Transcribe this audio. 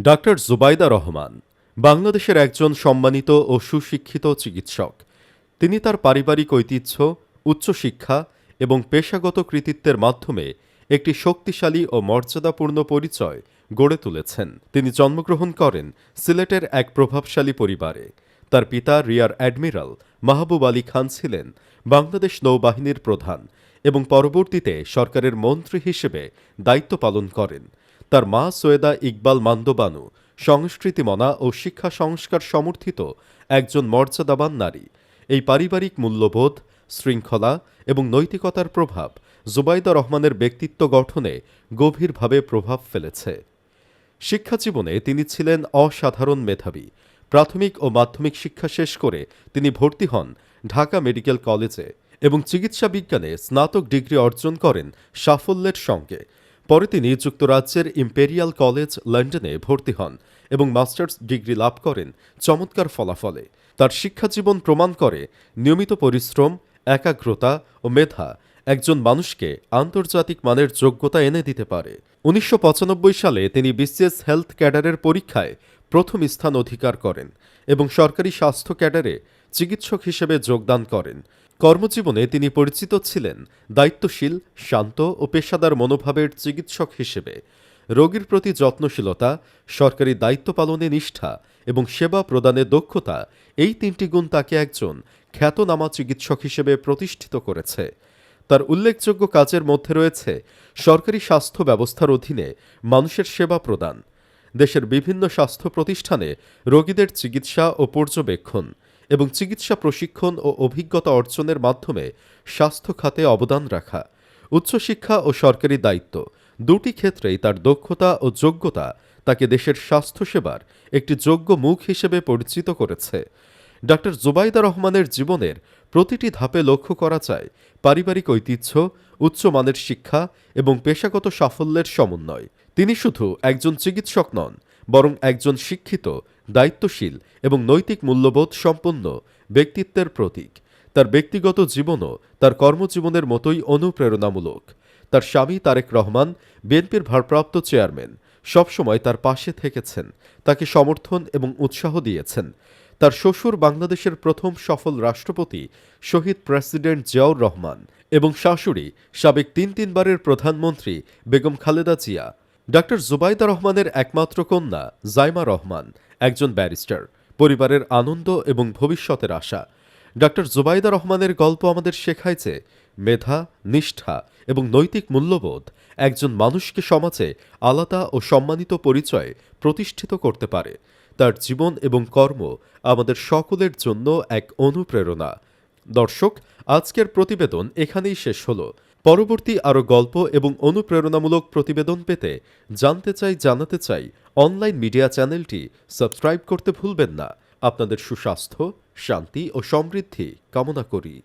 Doctor Zubaida Rahman, বাংলাদেশের একজন সম্মানিত ও সুশিক্ষিত চিকিৎসক। তিনি তার পারিবারিক ঐতিহ্য, উচ্চশিক্ষা এবং পেশাগত কৃতিত্বের মাধ্যমে একটি শক্তিশালী ও মর্যাদাপূর্ণ পরিচয় গড়ে তুলেছেন। তিনি জন্মগ্রহণ করেন সিলেটের এক প্রভাবশালী পরিবারে। তার পিতা রিয়ার অ্যাডমিরাল মাহবুব আলী খান ছিলেন বাংলাদেশ নৌবাহিনীর প্রধান এবং পরবর্তীতে সরকারের মন্ত্রী হিসেবে দায়িত্ব পালন করেন। তার মা সৈয়দা ইকবাল মান্দবানু, সংস্কৃতিমনা ও শিক্ষা সংস্কার সমর্থিত একজন মর্যাদাবান নারী। এই পারিবারিক মূল্যবোধ, শৃঙ্খলা এবং নৈতিকতার প্রভাব জুবাইদা রহমানের ব্যক্তিত্ব গঠনে গভীরভাবে প্রভাব ফেলেছে। শিক্ষা জীবনে তিনি ছিলেন অসাধারণ মেধাবী। প্রাথমিক ও মাধ্যমিক শিক্ষা শেষ করে তিনি ভর্তি হন ঢাকা মেডিকেল কলেজে এবং চিকিৎসা বিজ্ঞানে স্নাতক ডিগ্রি অর্জন করেন সাফল্যের সঙ্গে। পরে তিনি যুক্তরাজ্যের ইম্পেরিয়াল কলেজ লন্ডনে ভর্তি হন এবং মাস্টার্স ডিগ্রি লাভ করেন চমৎকার ফলাফলে। তার শিক্ষাজীবন প্রমাণ করে নিয়মিত পরিশ্রম, একাগ্রতা ও মেধা একজন মানুষকে আন্তর্জাতিক মানের যোগ্যতা এনে দিতে পারে। উনিশশো পঁচানব্বই সালে তিনি বিসিএস হেলথ ক্যাডারের পরীক্ষায় প্রথম স্থান অধিকার করেন এবং সরকারি স্বাস্থ্য ক্যাডারে চিকিৎসক হিসেবে যোগদান করেন। কর্মজীবনে তিনি পরিচিত ছিলেন, দায়িত্বশীল, শান্ত ও পেশাদার মনোভাবের চিকিৎসক হিসেবে। রোগীর প্রতি যত্নশীলতা, সরকারি দায়িত্ব পালনে নিষ্ঠা এবং সেবা প্রদানে দক্ষতা, এই তিনটি গুণ তাকে একজন খ্যাতনামা চিকিৎসক হিসেবে প্রতিষ্ঠিত করেছে। তার উল্লেখযোগ্য কাজের মধ্যে রয়েছে সরকারি স্বাস্থ্য ব্যবস্থার অধীনে মানুষের সেবা প্রদান, দেশের বিভিন্ন স্বাস্থ্য প্রতিষ্ঠানে রোগীদের চিকিৎসা ও পর্যবেক্ষণ এবং চিকিৎসা প্রশিক্ষণ ও অভিজ্ঞতা অর্জনের মাধ্যমে স্বাস্থ্য খাতে অবদান রাখা, উচ্চশিক্ষা ও সরকারি দায়িত্ব দুটি ক্ষেত্রেই তার দক্ষতা ও যোগ্যতা তাকে দেশের স্বাস্থ্যসেবার একটি যোগ্য মুখ হিসেবে পরিচিত করেছে। ডাক্তার জুবাইদা রহমানের জীবনের প্রতিটি ধাপে লক্ষ্য করা যায় পারিবারিক ঐতিহ্য উচ্চমানের শিক্ষা এবং পেশাগত সাফল্যের সমন্বয়। তিনি শুধু একজন চিকিৎসক নন বরং একজন শিক্ষিত, দায়িত্বশীল এবং নৈতিক মূল্যবোধ সম্পন্ন ব্যক্তিত্বের প্রতীক। তার ব্যক্তিগত জীবনও তার কর্মজীবনের মতোই অনুপ্রেরণামূলক। তার স্বামী তারেক রহমান, বিএনপির ভারপ্রাপ্ত চেয়ারম্যান, সবসময় তার পাশে থেকেছেন, তাকে সমর্থন এবং উৎসাহ দিয়েছেন। তার শ্বশুর বাংলাদেশের প্রথম সফল রাষ্ট্রপতি শহীদ প্রেসিডেন্ট জিয়াউর রহমান এবং শাশুড়ি সাবেক তিন তিনবারের প্রধানমন্ত্রী বেগম খালেদা জিয়া। ডাক্তার জুবাইদা রহমানের একমাত্র কন্যা জাইমা রহমান একজন ব্যারিস্টার, পরিবারের আনন্দ এবং ভবিষ্যতের আশা। ডাক্তার জুবাইদা রহমানের গল্প আমাদের শেখায় যে মেধা, নিষ্ঠা এবং নৈতিক মূল্যবোধ একজন মানুষকে সমাজে আলাদা ও সম্মানিত পরিচয় প্রতিষ্ঠিত করতে পারে। তার জীবন এবং কর্ম আমাদের সকলের জন্য এক অনুপ্রেরণা। দর্শক, আজকের প্রতিবেদন এখানেই শেষ হলো। পরবর্তী আরও গল্প এবং অনুপ্রেরণামূলক প্রতিবেদন পেতে জানতে চাই, জানাতে চাই অনলাইন মিডিয়া চ্যানেলটি সাবস্ক্রাইব করতে ভুলবেন না। আপনাদের সুস্বাস্থ্য, শান্তি ও সমৃদ্ধি কামনা করি।